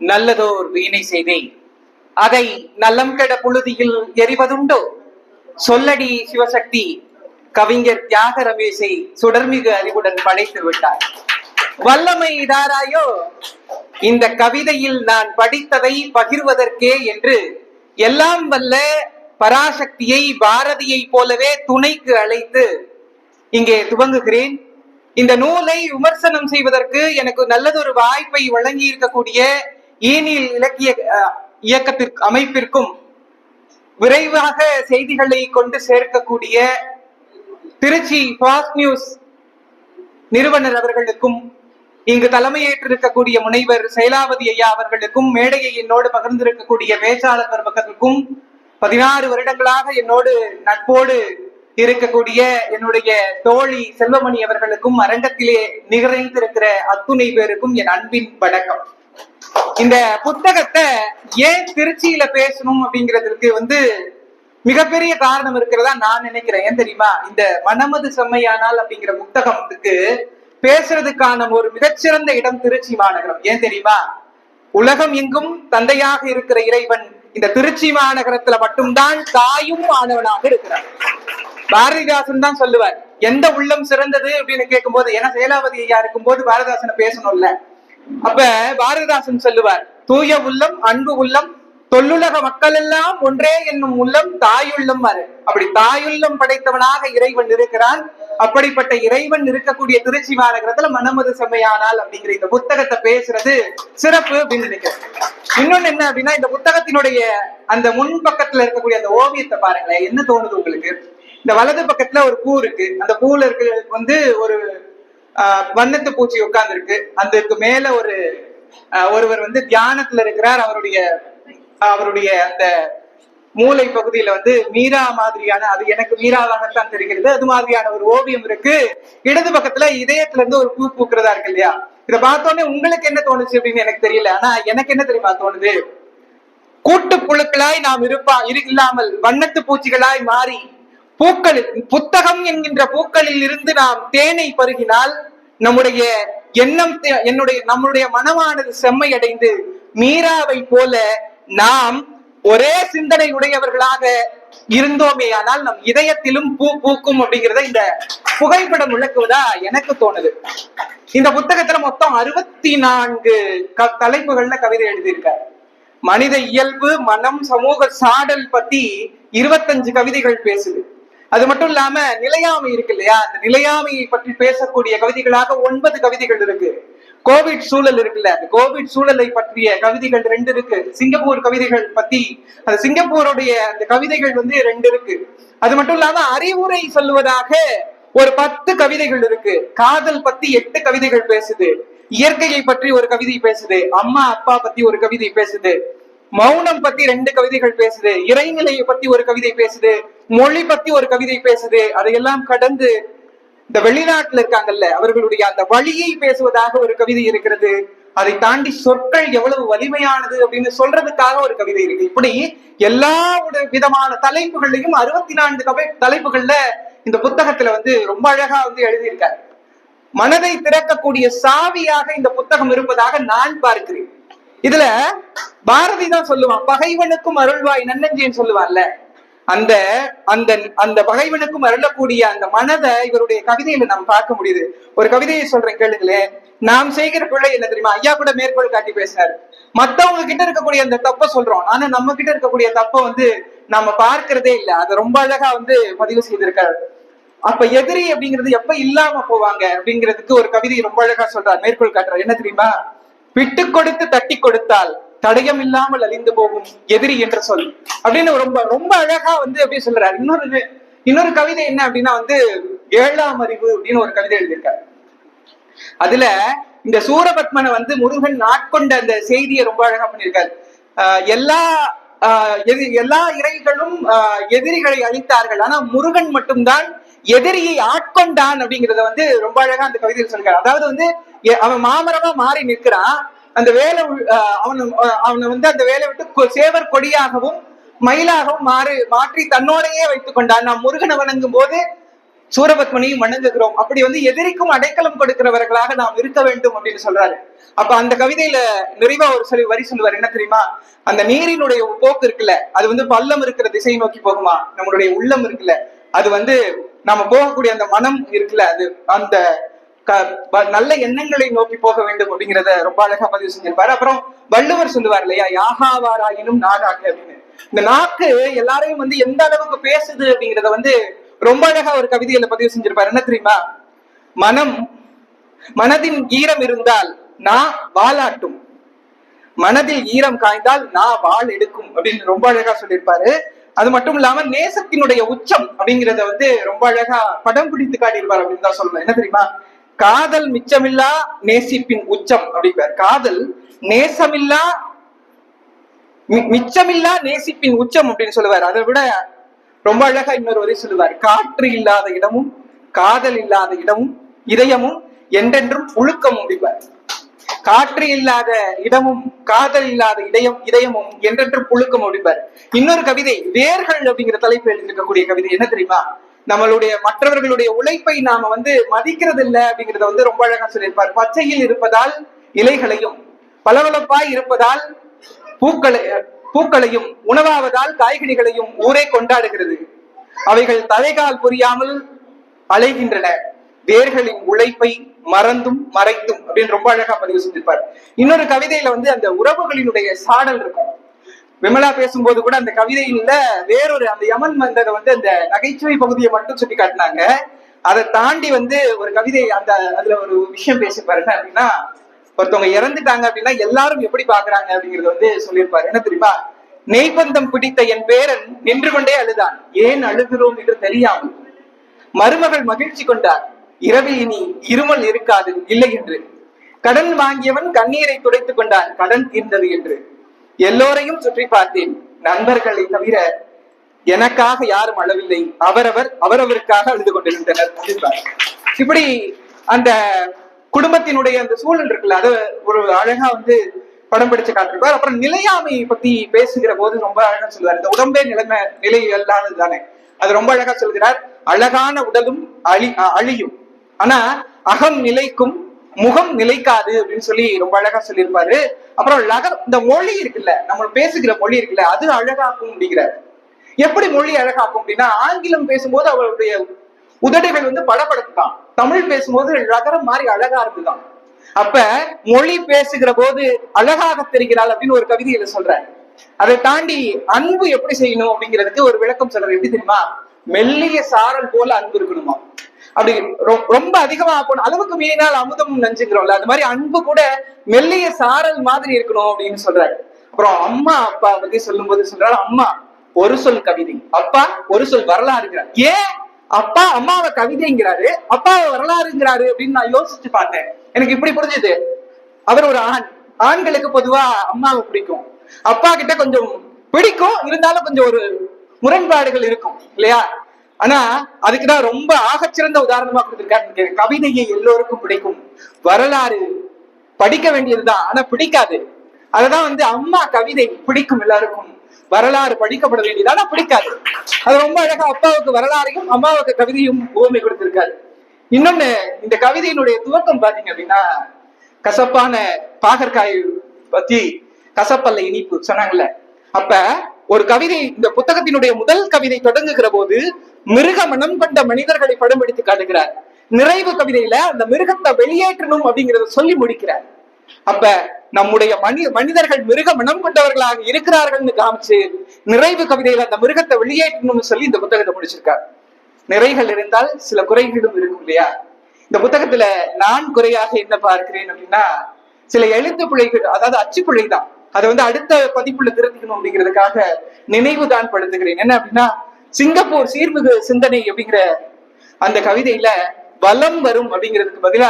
நல்லதோர் வீணை செய்தேன். அதை நலம் கெட புழுதியில் எறிவதுண்டோ? சொல்லடி சிவசக்தி கவிஞர் தியாக ரமேஷை சுடர்மிகு அறிவுடன் படைத்து விட்டார். வல்லமை இதாராயோ? இந்த கவிதையில் நான் படித்ததை பகிர்வதற்கே என்று எல்லாம் வல்ல பராசக்தியை பாரதியை போலவே துணைக்கு அழைத்து இங்கே துவங்குகிறேன். இந்த நூலை விமர்சனம் செய்வதற்கு எனக்கு நல்லதொரு வாய்ப்பை வழங்கி இருக்கக்கூடிய ஈனில் இலக்கிய இயக்கத்திற்கு அமைப்பிற்கும் விரைவாக செய்திகளை கொண்டு சேர்க்கக்கூடிய திருச்சி ஃபாஸ்ட் நியூஸ் நிறுவனர் அவர்களுக்கும் இங்கு தலைமையேற்றிருக்கக்கூடிய முனைவர் செயலாவதி ஐயா அவர்களுக்கும் மேடையை என்னோடு பகிர்ந்திருக்கக்கூடிய பேச்சாளர் பெருமக்களுக்கும் பதினாறு வருடங்களாக என்னோடு நட்போடு இருக்கக்கூடிய என்னுடைய தோழி செல்வமணி அவர்களுக்கும் அரங்கத்திலே நிகழ்ந்திருக்கிற அத்துணை பேருக்கும் என் அன்பின் வணக்கம். இந்த புத்தகத்தை ஏன் திருச்சியில பேசணும் அப்படிங்கிறதுக்கு வந்து மிகப்பெரிய காரணம் இருக்கிறதா நான் நினைக்கிறேன். ஏன் தெரியுமா? இந்த மனமது செம்மையானால் அப்படிங்கிற புத்தகத்துக்கு பேசுறதுக்கான ஒரு மிகச்சிறந்த இடம் திருச்சி மாநகரம். ஏன் தெரியுமா? உலகம் எங்கும் தந்தையாக இருக்கிற இறைவன் இந்த திருச்சி மாநகரத்துல மட்டும்தான் தாயும் மாணவனாக இருக்கிறார். பாரதிதாசன் தான் சொல்லுவார் எந்த உள்ளம் சிறந்தது? அப்படின்னு கேட்கும்போது ஏன்னா செயலாவதி ஐயா இருக்கும்போது பாரதிதாசனை பேசணும்ல. அப்ப பாரதிதாசன் சொல்லுவார் தூய உள்ளம் அன்பு உள்ளம் தொல்லுலக மக்கள் எல்லாம் ஒன்றே என்னும் உள்ளம் தாயுள்ளம் வரு அப்படி தாயுள்ளம் படைத்தவனாக இறைவன் இருக்கிறான். அப்படிப்பட்ட இறைவன் இருக்கக்கூடிய திருச்சி மாநகரத்துல மனமது செம்மையானால் அப்படிங்கிற இந்த புத்தகத்தை பேசுறது சிறப்பு அப்படின்னு நினைக்கிறேன். இன்னொன்னு என்ன அப்படின்னா இந்த புத்தகத்தினுடைய அந்த முன் பக்கத்துல இருக்கக்கூடிய அந்த ஓவியத்தை பாருங்களேன். என்ன தோணுது உங்களுக்கு? இந்த வலது பக்கத்துல ஒரு பூ இருக்கு. அந்த பூல இருக்கு வந்து ஒரு வண்ணத்து பூச்சி உட்கார்ந்துருக்கு. அதுக்கு மேல ஒரு ஒருவர் வந்து தியானத்துல இருக்கிறார். அவருடைய அவருடைய அந்த மூளை பகுதியில வந்து மீரா மாதிரியான அது எனக்கு மீராவாகத்தான் தெரிகிறது. அது மாதிரியான ஒரு ஓவியம் இருக்கு. இடது பக்கத்துல இதயத்துல இருந்து ஒரு பூ பூக்குறதா இருக்கு இல்லையா? இதை பார்த்தோன்னே உங்களுக்கு என்ன தோணுச்சு அப்படின்னு எனக்கு தெரியல. ஆனா எனக்கு என்ன தெரியுமா தோணுது? கூட்டு புழுக்களாய் நாம் இருப்பா இரு இல்லாமல் வண்ணத்து பூச்சிகளாய் மாறி பூக்கள் புத்தகம் என்கின்ற பூக்களில் இருந்து நாம் தேனை பருகினால் நம்முடைய எண்ணம் என்னுடைய நம்முடைய மனமானது செம்மையடைந்து மீராவை போல நாம் ஒரே சிந்தனை உடையவர்களாக இருந்தோமேயானால் நம் இதயத்திலும் பூ பூக்கும் அப்படிங்கிறத இந்த புகைப்படம் விளக்குவதா எனக்கு தோணுது. இந்த புத்தகத்துல மொத்தம் அறுபத்தி நான்கு க- தலைப்புகள்ல கவிதை எழுதியிருக்காரு. மனித இயல்பு மனம் சமூக சாடல் பத்தி இருபத்தஞ்சு கவிதைகள் பேசுது. அது மட்டும் இல்லாம நிலையாமை இருக்கு இல்லையா? அந்த நிலையாமையை பற்றி பேசக்கூடிய கவிதைகளாக ஒன்பது கவிதைகள் இருக்கு. கோவிட் சூழல் இருக்குல்ல அந்த கோவிட் சூழலை பற்றிய கவிதைகள் ரெண்டு இருக்கு. சிங்கப்பூர் கவிதைகள் பத்தி அந்த சிங்கப்பூருடைய அந்த கவிதைகள் வந்து ரெண்டு இருக்கு. அது மட்டும் இல்லாம அறிவுரை சொல்லுவதாக ஒரு பத்து கவிதைகள் இருக்கு. காதல் பத்தி எட்டு கவிதைகள் பேசுது. இயற்கையை பற்றி ஒரு கவிதை பேசுது. அம்மா அப்பா பத்தி ஒரு கவிதை பேசுது. மௌனம் பத்தி ரெண்டு கவிதைகள் பேசுது. இறைநிலையை பத்தி ஒரு கவிதை பேசுது. மொழி பத்தி ஒரு கவிதை பேசுது அதையெல்லாம் கடந்து இந்த வெளிநாட்டுல இருக்காங்கல்ல அவர்களுடைய அந்த வழியை பேசுவதாக ஒரு கவிதை இருக்கிறது. அதை தாண்டி சொற்கள் எவ்வளவு வலிமையானது அப்படின்னு சொல்றதுக்காக ஒரு கவிதை இருக்கு. இப்படி எல்லா ஒரு விதமான தலைப்புகள்லையும் அறுபத்தி நான்கு கவி தலைப்புகள்ல இந்த புத்தகத்துல வந்து ரொம்ப அழகா வந்து எழுதியிருக்காரு. மனதை திறக்கக்கூடிய சாவியாக இந்த புத்தகம் இருப்பதாக நான் பார்க்கிறேன். இதுல பாரதி தான் சொல்லுவான் பகைவனுக்கும் அருள்வாய் நன்னஞ்சின்னு சொல்லுவான்ல அந்த அந்த அந்த பகைவனுக்கும் அருளக்கூடிய அந்த மனதை இவருடைய கவிதையில நாம் பார்க்க முடியுது. ஒரு கவிதையை சொல்றேன் கேளுங்களேன். நாம் செய்கிற பிள்ளை என்ன தெரியுமா? ஐயா கூட மேற்கோள் காட்டி பேசினாரு மத்தவங்க கிட்ட இருக்கக்கூடிய அந்த தப்ப சொல்றோம். ஆனா நம்ம கிட்ட இருக்கக்கூடிய தப்ப வந்து நாம பார்க்கிறதே இல்ல. அதை ரொம்ப அழகா வந்து பதிவு செய்திருக்காரு. அப்ப எதிரி அப்படிங்கிறது எப்ப இல்லாம போவாங்க அப்படிங்கிறதுக்கு ஒரு கவிதை ரொம்ப அழகா சொல்றார் மேற்கோள் காட்டுறாரு. என்ன தெரியுமா? விட்டு கொடுத்து தட்டி கொடுத்தால் தடயம் இல்லாமல் அழிந்து போகும் எதிரி என்ற சொல் அப்படின்னு ரொம்ப ரொம்ப அழகா வந்து அப்படியே சொல்றாரு. இன்னொரு இன்னொரு கவிதை என்ன அப்படின்னா வந்து ஏழாம் அறிவு அப்படின்னு ஒரு கவிதை எழுதியிருக்காரு. அதுல இந்த சூரபத்மனை வந்து முருகன் ஆட்கொண்ட அந்த செய்தியை ரொம்ப அழகா பண்ணியிருக்காரு. எல்லா ஆஹ் எதி- எல்லா இறைகளும் ஆஹ் எதிரிகளை அழித்தார்கள். ஆனா முருகன் மட்டும்தான் எதிரியை ஆட்கொண்டான் அப்படிங்கறத வந்து ரொம்ப அழகா அந்த கவிதையில் சொல்றாரு. அதாவது வந்து எ- அவன் மாமரமா மாறி நிற்கிறான். அந்த வேலை அவனை அவன் அவனை வந்து அந்த வேலை விட்டு கொ- சேவர் கொடியாகவும் மயிலாகவும் மாறு மாற்றி தன்னோடையே வைத்துக் கொண்டான். நாம் முருகனை வணங்கும் போது சூரபத்மனையும் வணங்குகிறோம். அப்படி வந்து எதிரிக்கும் அடைக்கலம் கொடுக்கிறவர்களாக நாம் இருக்க வேண்டும் அப்படின்னு சொல்றாரு. அப்ப அந்த கவிதையில நிறைவா ஒரு சொல்லி வரி சொல்லுவார். என்ன தெரியுமா? அந்த நீரினுடைய போக்கு இருக்குல்ல அது வந்து பள்ளம் இருக்கிற திசை நோக்கி போகுமா? நம்மளுடைய உள்ளம் இருக்குல்ல அது வந்து நாம போகக்கூடிய அந்த மனம் இருக்குல்ல அது அந்த நல்ல எண்ணங்களை நோக்கி போக வேண்டும் அப்படிங்கிறத ரொம்ப அழகா பதிவு செஞ்சிருப்பாரு. அப்புறம் வள்ளுவர் சொல்லுவார் இல்லையா யாகாவாராயினும் நாகாக்கு அப்படின்னு. இந்த நாக்கு எல்லாரையும் வந்து எந்த அளவுக்கு பேசுது அப்படிங்கறத வந்து ரொம்ப அழகா ஒரு கவிதையில பதிவு செஞ்சிருப்பாரு. என்ன தெரியுமா? மனம் மனதின் ஈரம் இருந்தால் நான் வாலாட்டும். மனதில் ஈரம் காய்ந்தால் நான் வாள் எடுக்கும் அப்படின்னு ரொம்ப அழகா சொல்லியிருப்பாரு அது மட்டும் இல்லாம நேசத்தினுடைய உச்சம் அப்படிங்கிறத வந்து ரொம்ப அழகா படம் பிடித்து காட்டியிருப்பார் அப்படின்னு தான் சொல்லணும் என்ன தெரியுமா? காதல் மிச்சமில்லா நேசிப்பின் உச்சம் அப்படிப்பார் காதல் நேசமில்லா மிச்சமில்லா நேசிப்பின் உச்சம் அப்படின்னு சொல்லுவார். அதை விட ரொம்ப அழகா இன்னொரு வரை சொல்லுவார். காற்று இல்லாத இடமும் காதல் இல்லாத இடமும் இதயமும் என்றென்றும் புழுக்கம் முடிவார். காற்று இல்லாத இடமும் காதல் இல்லாத இதயம் இதயமும் என்றென்றும் புழுக்கம் முடிப்பார். இன்னொரு கவிதை வேர்கள் அப்படிங்கிற தலைப்பில் எழுதியிருக்கக்கூடிய கவிதை என்ன தெரியுமா? நம்மளுடைய மற்றவர்களுடைய உழைப்பை நாம வந்து மதிக்கிறது இல்ல அப்படிங்கறத வந்து ரொம்ப அழகா சொல்லியிருப்பார். பச்சையில் இருப்பதால் இலைகளையும் பளபளப்பாய் இருப்பதால் பூக்களை பூக்களையும் உணவாவதால் காய்கனிகளையும் ஊரே கொண்டாடுகிறது. அவைகள் தலைகால் புரியாமல் அலைகின்றன. வேர்களின் உழைப்பை மறந்தும் மறைத்தும் அப்படின்னு ரொம்ப அழகா பதிவு செஞ்சிருப்பார். இன்னொரு கவிதையில வந்து அந்த உறவுகளினுடைய சாடல் இருக்கும். விமலா பேசும்போது கூட அந்த கவிதையில வேறொரு அந்த யமன் மந்தரை வந்து அந்த நகைச்சுவை பகுதியை மட்டும் சுட்டி காட்டினாங்க. அதை தாண்டி வந்து ஒரு கவிதை அந்த அதுல ஒரு விஷயம் பேசி என்ன அப்படின்னா ஒருத்தவங்க இறந்துட்டாங்க அப்படின்னா எல்லாரும் எப்படி பாக்குறாங்க அப்படிங்கறது வந்து சொல்லியிருப்பாரு. என்ன தெரியுமா? நெய்பந்தம் பிடித்த என் பேரன் நின்று கொண்டே அழுதான். ஏன் அழுகிறோம் என்று தெரியாமல்? மருமகள் மகிழ்ச்சி கொண்டார். இரவில் இனி இருமல் இருக்காது இல்லை என்று. கடன் வாங்கியவன் கண்ணீரை துடைத்துக் கொண்டான். கடன் தீர்ந்தது என்று. எல்லோரையும் சுற்றி பார்த்தேன். நண்பர்களை தவிர எனக்காக யாரும் அளவில்லை அவரவர் அவரவருக்காக அழுது கொண்டிருந்தனர். இப்படி அந்த குடும்பத்தினுடைய அந்த சூழல் இருக்குல்ல அது ஒரு அழகா வந்து படம் பிடிச்சு காட்டிருப்பார். அப்புறம் நிலையாமை பத்தி பேசுகிற போது ரொம்ப அழகா சொல்லுவார். இந்த உடம்பே நிலைமை நிலை அல்லாதது தானே. அது ரொம்ப அழகா சொல்கிறார். அழகான உடலும் அழி அழியும். ஆனா அகம் நிலைக்கும் முகம் நிலைக்காது அப்படின்னு சொல்லி ரொம்ப அழகா சொல்லியிருப்பாரு. அப்புறம் லகர் இந்த மொழி இருக்குல்ல நம்ம பேசுகிற மொழி இருக்குல்ல அது அழகாக்கும் அப்படிங்கிறாரு. எப்படி மொழி அழகாக்கும் அப்படின்னா ஆங்கிலம் பேசும்போது அவருடைய உதடுகள் வந்து படப்படுத்துதான் தமிழ் பேசும்போது லகரம் மாதிரி அழகா இருந்துதான் அப்ப மொழி பேசுகிற போது அழகாக தெரிகிறாள் அப்படின்னு ஒரு கவிதையில சொல்றாரு. அதை தாண்டி அன்பு எப்படி செய்யணும் அப்படிங்கிறதுக்கு ஒரு விளக்கம் சொல்றது எப்படி தெரியுமா? மெல்லிய சாரல் போல அன்பு இருக்கணுமா? அப்படி ரொம்ப அதிகமா போன அளவுக்கு மீறினால் அமுதம் நஞ்சுங்கிறோம்ல அது மாதிரி அன்பு கூட மெல்லிய சாரல் மாதிரி இருக்கணும் அப்படின்னு சொல்றாரு. அப்புறம் அம்மா அப்பா பத்தி சொல்லும்போது சொல்றாரு அம்மா ஒரு சொல் கவிதை. அப்பா ஒரு சொல் வரலாறுங்கிறார். ஏன் அப்பா அம்மாவை கவிதைங்கிறாரு அப்பாவை வரலாறுங்கிறாரு அப்படின்னு நான் யோசிச்சு பார்த்தேன். எனக்கு இப்படி புரிஞ்சுது. அவர் ஒரு ஆண். ஆண்களுக்கு பொதுவா அம்மாவை பிடிக்கும். அப்பா கிட்ட கொஞ்சம் பிடிக்கும் இருந்தாலும் கொஞ்சம் ஒரு முரண்பாடுகள் இருக்கும் இல்லையா? ஆனா அதுக்குதான் ரொம்ப ஆகச்சிறந்த உதாரணமா கொடுத்திருக்காரு கவிதையை எல்லோருக்கும் பிடிக்கும். வரலாறு படிக்க வேண்டியதுதான். ஆனா பிடிக்காது. அததான் வந்து அம்மா கவிதை பிடிக்கும் எல்லாருக்கும். வரலாறு படிக்கப்பட வேண்டியது. ஆனா பிடிக்காது. அது ரொம்ப அழகா அப்பாவுக்கு வரலாறையும் அம்மாவுக்கு கவிதையும் உவமை கொடுத்திருக்காரு. இன்னொன்னு இந்த கவிதையினுடைய துவக்கம் பாத்தீங்க அப்படின்னா கசப்பான பாகற்காய் பத்தி கசப்பல்ல இனிப்பு சொன்னாங்கல்ல. அப்ப ஒரு கவிதை இந்த புத்தகத்தினுடைய முதல் கவிதை தொடங்குகிற போது மிருக மனம் கொண்ட மனிதர்களை படம் எடுத்து காட்டுகிறார். நிறைவு கவிதையில அந்த மிருகத்தை வெளியேற்றணும் அப்படிங்கறத சொல்லி முடிக்கிறார். அப்ப நம்முடைய மனி மனிதர்கள் மிருக மனம் கொண்டவர்களாக இருக்கிறார்கள்னு காமிச்சு நிறைவு கவிதையில அந்த மிருகத்தை வெளியேற்றணும்னு சொல்லி இந்த புத்தகத்தை முடிச்சிருக்கார். நிறைகள் இருந்தால் சில குறைகளும் இருக்கும் இல்லையா? இந்த புத்தகத்துல நான் குறையாக என்ன பார்க்கிறேன் அப்படின்னா சில எழுத்து பிழைகள் அதாவது அச்சு பிழை தான் அதை வந்து அடுத்த பதிப்புல திருத்திக்கணும் அப்படிங்கிறதுக்காக நினைவுதான் படுத்துகிறேன். என்ன அப்படின்னா சிங்கப்பூர் சீர்மிகு சிந்தனை அப்படிங்கிற அந்த கவிதையில வலம் வரும் அப்படிங்கிறதுக்கு பதிலா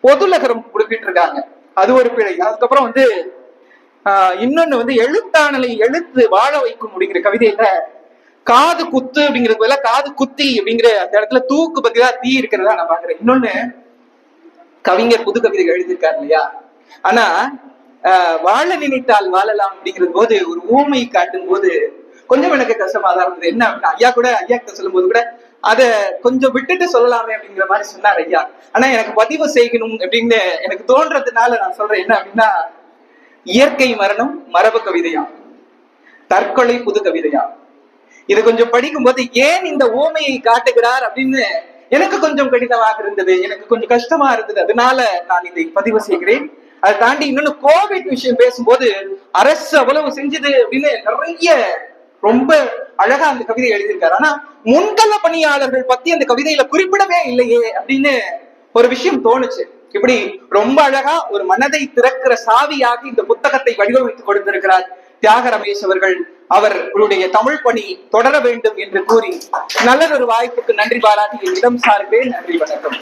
பொதுலகரம் குறிப்பிட்டிருக்காங்க. அது ஒரு பிழை. அதுக்கப்புறம் வந்து ஆஹ் இன்னொன்னு வந்து எழுத்தாணலை எழுத்து வாழ வைக்கும் அப்படிங்கிற கவிதையில காது குத்து அப்படிங்கிறது பதிலா காது குத்தி அப்படிங்கிற அந்த இடத்துல தூக்கு பதிலா தீ இருக்கிறதா நான் பாக்குறேன் இன்னொன்னு கவிஞர் புது கவிதை எழுதியிருக்காரு இல்லையா? ஆனா வாழ நினைத்தால் வாழலாம் அப்படிங்கிற போது ஒரு ஊமை காட்டும் போது கொஞ்சம் எனக்கு கஷ்டமா தான் இருந்தது. என்ன அப்படின்னா ஐயா கூட ஐயா கிட்ட சொல்லும் போது கூட அத கொஞ்சம் விட்டுட்டு சொல்லலாமே அப்படிங்கிற மாதிரி சொன்னார் ஐயா. ஆனா எனக்கு பதிவு செய்யணும் அப்படின்னு எனக்கு தோன்றதுனால நான் சொல்றேன் என்ன அப்படின்னா இயற்கை மரணம் மரபு கவிதையா தற்கொலை புது கவிதையா இது கொஞ்சம் படிக்கும்போது ஏன் இந்த ஓமையை காட்டுகிறார் அப்படின்னு எனக்கு கொஞ்சம் கடினமாக இருந்தது எனக்கு கொஞ்சம் கஷ்டமா இருந்தது. அதனால நான் இதை பதிவு செய்கிறேன். அதை தாண்டி இன்னொன்னு கோவிட் விஷயம் பேசும்போது அரசு அவ்வளவு செஞ்சது அப்படின்னு நிறைய ரொம்ப அழகா அந்த கவிதை எழுதியிருக்காரு. ஆனா முன்கள பணியாளர்கள் பத்தி அந்த கவிதையில குறிப்பிடவே இல்லையே அப்படின்னு ஒரு விஷயம் தோணுச்சு. இப்படி ரொம்ப அழகா ஒரு மனதை திறக்கிற சாவியாக இந்த புத்தகத்தை வடிவமைத்து கொடுத்திருக்கிறார் தியாக ரமேஷ் அவர்கள். அவர்களுடைய தமிழ் பணி தொடர வேண்டும் என்று கூறி நல்லதொரு வாய்ப்புக்கு நன்றி பாராட்டி இடம் சார்பே நன்றி வணக்கம்.